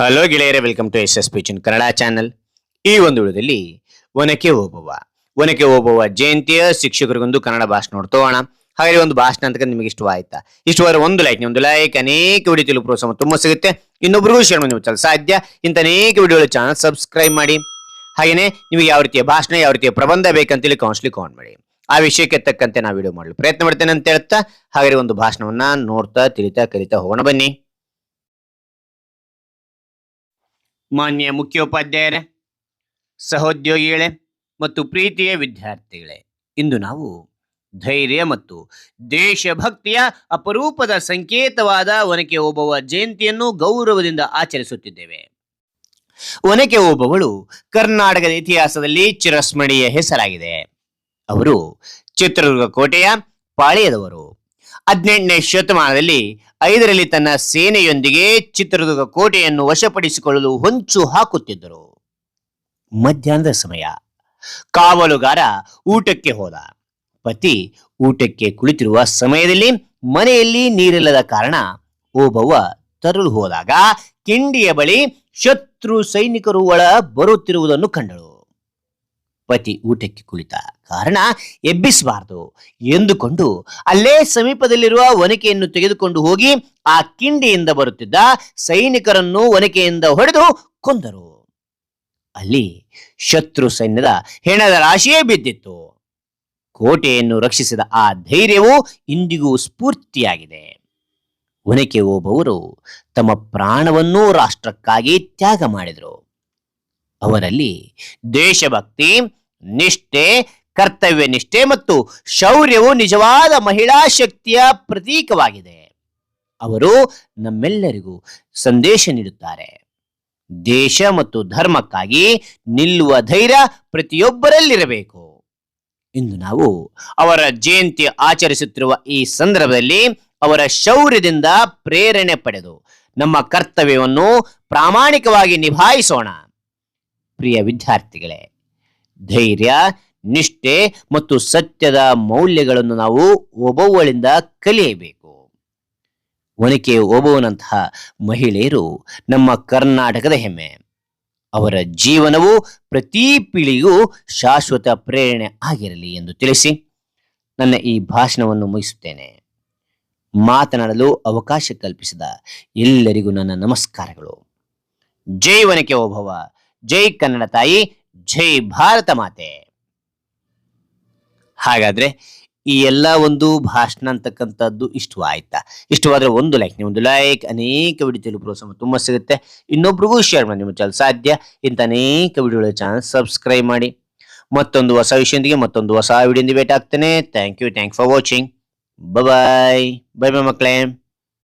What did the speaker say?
Hello ಗೆಳೆಯರೇ welcome to S S ಪಿಚಿನ್ Kannada channel ಈ ಒಂದು ವಿಡಿಯೋದಲ್ಲಿ ಒನಕೆ ಓಬವ್ವ ಒನಕೆ ಓಬವ್ವ ಜಯಂತಿಯ ಶಿಕ್ಷಕರಿಗೊಂದು ಕನ್ನಡ ಭಾಷಣ ನೋಡ್ತೋಣ ಹಾಗೆ ಒಂದು ಭಾಷಣ ಅಂತ ನಿಮಗೆ ಇಷ್ಟವಾಯ್ತಾ? ಇಷ್ಟವಾದ್ರೆ ಒಂದು ಲೈಕ್ ಒಂದು ಲೈಕ್ ಅನೇಕ ವಿಡಿಯೋ ತಿಳು ಪ್ರೋತ್ಸಾಹ ತುಂಬ ಸಿಗುತ್ತೆ. ಇನ್ನೊಬ್ರಿಗೂ ಶೇರ್ ಮಾಡಿ ನೀವು ಸಾಧ್ಯ. ಇಂಥ ಅನೇಕ ವಿಡಿಯೋಗಳ ಚಾನಲ್ ಸಬ್ಸ್ಕ್ರೈಬ್ ಮಾಡಿ. ಹಾಗೆಯೇ ನಿಮಗೆ ಯಾವ ರೀತಿಯ ಭಾಷಣ, ಯಾವ ರೀತಿಯ ಪ್ರಬಂಧ ಬೇಕಂತೇಳಿ ಕೌನ್ಸ್ಲಿ ಕಾನ್ ಮಾಡಿ. ಆ ವಿಷಯಕ್ಕೆ ತಕ್ಕಂತೆ ನಾವು ವಿಡಿಯೋ ಮಾಡಲು ಪ್ರಯತ್ನ ಮಾಡ್ತೇನೆ ಅಂತ ಹೇಳ್ತಾ ಹಾಗೆ ಒಂದು ಭಾಷಣವನ್ನ ನೋಡ್ತಾ, ತಿಳಿತಾ, ಕಲಿತಾ ಹೋಗೋಣ ಬನ್ನಿ. ಮಾನ್ಯ ಮುಖ್ಯೋಪಾಧ್ಯಾಯರೇ, ಸಹೋದ್ಯೋಗಿಗಳೇ ಮತ್ತು ಪ್ರೀತಿಯ ವಿದ್ಯಾರ್ಥಿಗಳೇ, ಇಂದು ನಾವು ಧೈರ್ಯ ಮತ್ತು ದೇಶಭಕ್ತಿಯ ಅಪರೂಪದ ಸಂಕೇತವಾದ ಒನಕೆ ಓಬವ್ವ ಜಯಂತಿಯನ್ನು ಗೌರವದಿಂದ ಆಚರಿಸುತ್ತಿದ್ದೇವೆ. ಒನಕೆ ಓಬವಳು ಕರ್ನಾಟಕದ ಇತಿಹಾಸದಲ್ಲಿ ಚಿರಸ್ಮರಣೀಯ ಹೆಸರಾಗಿದೆ. ಅವರು ಚಿತ್ರದುರ್ಗ ಕೋಟೆಯ ಪಾಳೆಯದವರು. ಹದಿನೆಂಟನೇ ಶತಮಾನದಲ್ಲಿ ಐದರಲ್ಲಿ ತನ್ನ ಸೇನೆಯೊಂದಿಗೆ ಚಿತ್ರದುರ್ಗ ಕೋಟೆಯನ್ನು ವಶಪಡಿಸಿಕೊಳ್ಳಲು ಹೊಂಚು ಹಾಕುತ್ತಿದ್ದರು. ಮಧ್ಯಾಹ್ನದ ಸಮಯ. ಕಾವಲುಗಾರ ಊಟಕ್ಕೆ ಹೋದ. ಪತಿ ಊಟಕ್ಕೆ ಕುಳಿತಿರುವ ಸಮಯದಲ್ಲಿ ಮನೆಯಲ್ಲಿ ನೀರಿಲ್ಲದ ಕಾರಣ ಓಬವ್ವ ತರಲು ಹೋದಾಗ ಕಿಂಡಿಯ ಬಳಿ ಶತ್ರು ಸೈನಿಕರು ಒಳ ಬರುತ್ತಿರುವುದನ್ನು ಕಂಡಳು. ಪತಿ ಊಟಕ್ಕೆ ಕುಳಿತ. ಕಾರಣ ಎಬ್ಬಿಸಬಾರದು ಎಂದುಕೊಂಡು ಅಲ್ಲೇ ಸಮೀಪದಲ್ಲಿರುವ ಒನಕೆಯನ್ನು ತೆಗೆದುಕೊಂಡು ಹೋಗಿ ಆ ಕಿಂಡಿಯಿಂದ ಬರುತ್ತಿದ್ದ ಸೈನಿಕರನ್ನು ಒನಕೆಯಿಂದ ಹೊಡೆದು ಕೊಂದರು. ಅಲ್ಲಿ ಶತ್ರು ಸೈನ್ಯದ ಹೆಣದ ರಾಶಿಯೇ ಬಿದ್ದಿತ್ತು. ಕೋಟೆಯನ್ನು ರಕ್ಷಿಸಿದ ಆ ಧೈರ್ಯವು ಇಂದಿಗೂ ಸ್ಫೂರ್ತಿಯಾಗಿದೆ. ಒನಕೆ ಓಬವರು ತಮ್ಮ ಪ್ರಾಣವನ್ನೂ ರಾಷ್ಟ್ರಕ್ಕಾಗಿ ತ್ಯಾಗ ಮಾಡಿದರು. ಅವರಲ್ಲಿ ದೇಶಭಕ್ತಿ, ನಿಷ್ಠೆ ಕರ್ತವ್ಯ ನಿಷ್ಠೆ ಮತ್ತು ಶೌರ್ಯವು ನಿಜವಾದ ಮಹಿಳಾ ಶಕ್ತಿಯ ಪ್ರತೀಕವಾಗಿದೆ. ಅವರು ನಮ್ಮೆಲ್ಲರಿಗೂ ಸಂದೇಶ ನೀಡುತ್ತಾರೆ. ದೇಶ ಮತ್ತು ಧರ್ಮಕ್ಕಾಗಿ ನಿಲ್ಲುವ ಧೈರ್ಯ ಪ್ರತಿಯೊಬ್ಬರಲ್ಲಿರಬೇಕು. ಇಂದು ನಾವು ಅವರ ಜಯಂತಿ ಆಚರಿಸುತ್ತಿರುವ ಈ ಸಂದರ್ಭದಲ್ಲಿ ಅವರ ಶೌರ್ಯದಿಂದ ಪ್ರೇರಣೆ ಪಡೆದು ನಮ್ಮ ಕರ್ತವ್ಯವನ್ನು ಪ್ರಾಮಾಣಿಕವಾಗಿ ನಿಭಾಯಿಸೋಣ. ಪ್ರಿಯ ವಿದ್ಯಾರ್ಥಿಗಳೇ, ಧೈರ್ಯ ನಿಷ್ಠೆ ಮತ್ತು ಸತ್ಯದ ಮೌಲ್ಯಗಳನ್ನು ನಾವು ಒಬ್ಬವಳಿಂದ ಕಲಿಯಬೇಕು. ಒನಕೆ ಒಬ್ಬವನಂತಹ ಮಹಿಳೆಯರು ನಮ್ಮ ಕರ್ನಾಟಕದ ಹೆಮ್ಮೆ. ಅವರ ಜೀವನವು ಪ್ರತಿ ಪೀಳಿಗೂ ಶಾಶ್ವತ ಪ್ರೇರಣೆ ಆಗಿರಲಿ ಎಂದು ತಿಳಿಸಿ ನನ್ನ ಈ ಭಾಷಣವನ್ನು ಮುಗಿಸುತ್ತೇನೆ. ಮಾತನಾಡಲು ಅವಕಾಶ ಕಲ್ಪಿಸಿದ ಎಲ್ಲರಿಗೂ ನನ್ನ ನಮಸ್ಕಾರಗಳು. ಜೈ ಒನಕೆ ಓಭವ ಜೈ ಕನ್ನಡ ತಾಯಿ, ಜೈ ಭಾರತ ಮಾತೆ. ಹಾಗಾದ್ರೆ ಈ ಎಲ್ಲ ಒಂದು ಭಾಷಣ ಅಂತಕ್ಕಂಥದ್ದು ಇಷ್ಟವಾಯ್ತಾ? ಇಷ್ಟವಾದ್ರೆ ಒಂದು ಲೈಕ್ ಒಂದು ಲೈಕ್ ಅನೇಕ ವಿಡಿಯೋ ತಿಳಿದು ಪ್ರೋತ್ಸಾಹ ತುಂಬ ಸಿಗುತ್ತೆ. ಇನ್ನೊಬ್ರಿಗೂ ಶೇರ್ ಮಾಡಿ ನಿಮ್ಮ ಚಾನಲ್ ಸಾಧ್ಯ? ಇಂಥ ಅನೇಕ ವಿಡಿಯೋಗಳ ಚಾನಲ್ ಸಬ್ಸ್ಕ್ರೈಬ್ ಮಾಡಿ. ಮತ್ತೊಂದು ಹೊಸ ವಿಷಯದೊಂದಿಗೆ ಮತ್ತೊಂದು ಹೊಸ ವಿಡಿಯೋದಿಂದ ಭೇಟಿ ಆಗ್ತೇನೆ thank you thank for watching bye bye bye ಮಕ್ಕಳೇ.